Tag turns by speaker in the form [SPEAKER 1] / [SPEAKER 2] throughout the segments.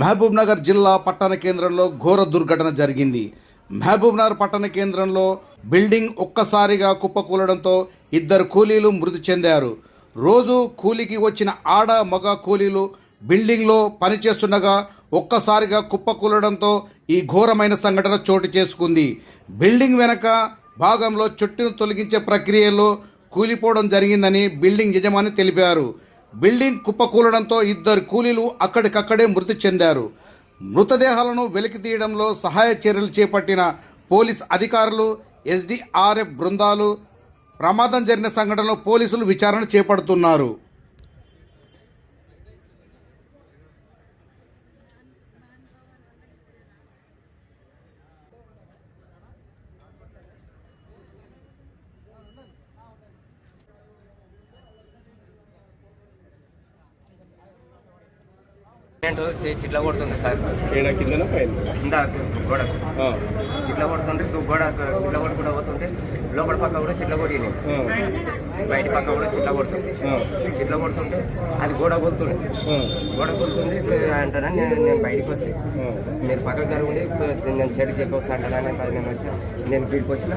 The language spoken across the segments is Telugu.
[SPEAKER 1] మహబూబ్ నగర్ జిల్లా పట్టణ కేంద్రంలో ఘోర దుర్ఘటన జరిగింది. మహబూబ్ నగర్ పట్టణ కేంద్రంలో బిల్డింగ్ ఒక్కసారిగా కుప్పకూలడంతో ఇద్దరు కూలీలు మృతి చెందారు. రోజు కూలికి వచ్చిన ఆడ మగ కూలీలు బిల్డింగ్లో పనిచేస్తుండగా ఒక్కసారిగా కుప్పకూలడంతో ఈ ఘోరమైన సంఘటన చోటు చేసుకుంది. బిల్డింగ్ వెనక భాగంలో చెట్టును తొలగించే ప్రక్రియలో కూలిపోవడం జరిగిందని బిల్డింగ్ యజమాని తెలిపారు. బిల్డింగ్ కుప్పకూలడంతో ఇద్దరు కూలీలు అక్కడికక్కడే మృతి చెందారు. మృతదేహాలను వెలికి తీయడంలో సహాయ చర్యలు చేపట్టిన పోలీస్ అధికారులు ఎస్డిఆర్ఎఫ్ బృందాలు ప్రమాదం జరిగిన సంఘటనలో పోలీసులు విచారణ చేపడుతున్నారు.
[SPEAKER 2] చిట్ల కొడుతుంది సార్.
[SPEAKER 3] ఏడా కిందన పైన?
[SPEAKER 2] కింద గోడకు. చిట్ల కొడుతుంటే గోడ చిట్ల కొట్టుకుంటూ పోతుంటే లోపల పక్క కూడా చిట్ల కొట్టింది
[SPEAKER 3] ఆ,
[SPEAKER 2] బయట పక్క కూడా చిట్ల కొడుతుంది. చిట్ల కొడుతుంటే అది గోడ కొలుతుంది గోడ కొలుతుంది అంటానని నేను నేను బయటికి వస్తే. మీరు పక్కకు జరుగుండి నేను చెడు చెప్పి వస్తా అంటానని పది నేను వచ్చి నేను వీడికి వచ్చిన.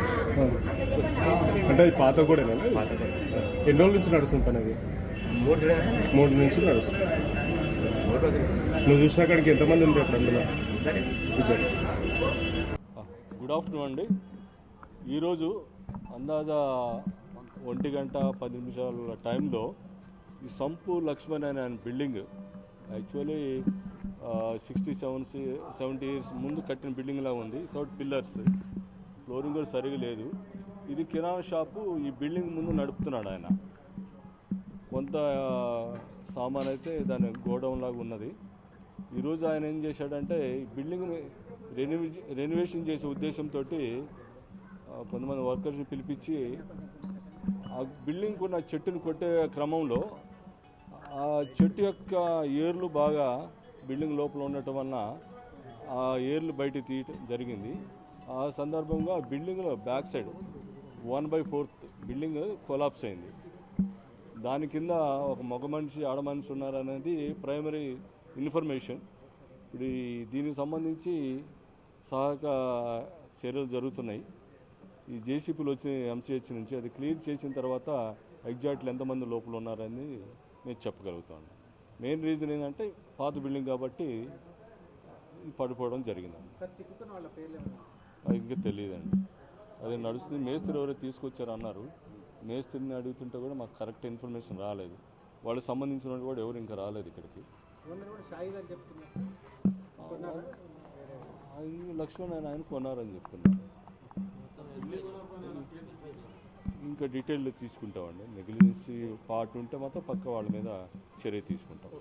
[SPEAKER 3] అంటే అది పాత కూడా
[SPEAKER 2] పాత గోడ.
[SPEAKER 3] ఎన్ని రోజుల నుంచి నడుస్తుంది పని అది?
[SPEAKER 2] మూడు
[SPEAKER 3] మూడు నుంచి నడుస్తుంది. నువ్వు చూసిన కాడికి ఎంతమంది ఉంది.
[SPEAKER 2] ఇద్దరు.
[SPEAKER 4] గుడ్ ఆఫ్టర్నూన్ అండి. ఈరోజు అందాజా ఒంటి గంట పది నిమిషాల టైంలో ఈ సంపు లక్ష్మణ్ అనే ఆయన building actually sixty seven seventy years ముందు కట్టిన బిల్డింగ్ లా ఉంది. వితౌట్ పిల్లర్స్ ఫ్లోరింగ్ కూడా సరిగా లేదు. ఇది కిరాణా షాపు. ఈ బిల్డింగ్ ముందు నడుపుతున్నాడు ఆయన. కొంత సామాన్ అయితే దాని గోడౌన్ లాగా ఉన్నది. ఈరోజు ఆయన ఏం చేశాడంటే ఈ బిల్డింగ్ని రెన్యువేషన్ చేసే ఉద్దేశంతో కొంతమంది వర్కర్స్ని పిలిపించి ఆ బిల్డింగ్ ఉన్న చెట్టును కొట్టే క్రమంలో ఆ చెట్టు యొక్క ఏర్లు బాగా బిల్డింగ్ లోపల ఉండటం వలన ఆ ఏర్లు బయట తీయటం జరిగింది. ఆ సందర్భంగా బిల్డింగ్లో back side one by fourth building collapse అయింది. దాని కింద ఒక మగ మనిషి ఆడ మనిషి ఉన్నారనేది ప్రైమరీ ఇన్ఫర్మేషన్ ఇప్పుడు దీనికి సంబంధించి సహాయక చర్యలు జరుగుతున్నాయి. ఈ జేసీపీలు వచ్చి ఎంసీహెచ్ నుంచి అది క్లియర్ చేసిన తర్వాత ఎగ్జాక్ట్లీ ఎంతమంది లోపల ఉన్నారని నేను చెప్పగలుగుతాను. మెయిన్ రీజన్ ఏంటంటే పాత బిల్డింగ్ కాబట్టి పడిపోవడం జరిగిందండి అది ఇంకా తెలియదండి. అది నడుస్తుంది. మేస్త్రి ఎవరో తీసుకొచ్చారు అన్నారు మేస్త్రిని అడుగుతుంటే కూడా మాకు కరెక్ట్ ఇన్ఫర్మేషన్ రాలేదు. వాళ్ళకి సంబంధించిన కూడా ఎవరు ఇంకా రాలేదు ఇక్కడికి. లక్ష్మణ్ ఆయన ఆయన కొన్నారని చెప్తున్నారు. ఇంకా డీటెయిల్ తీసుకుంటామండి. నెగ్లిజెన్సీ పార్ట్ ఉంటే మాత్రం పక్క వాళ్ళ మీద చర్య తీసుకుంటాం.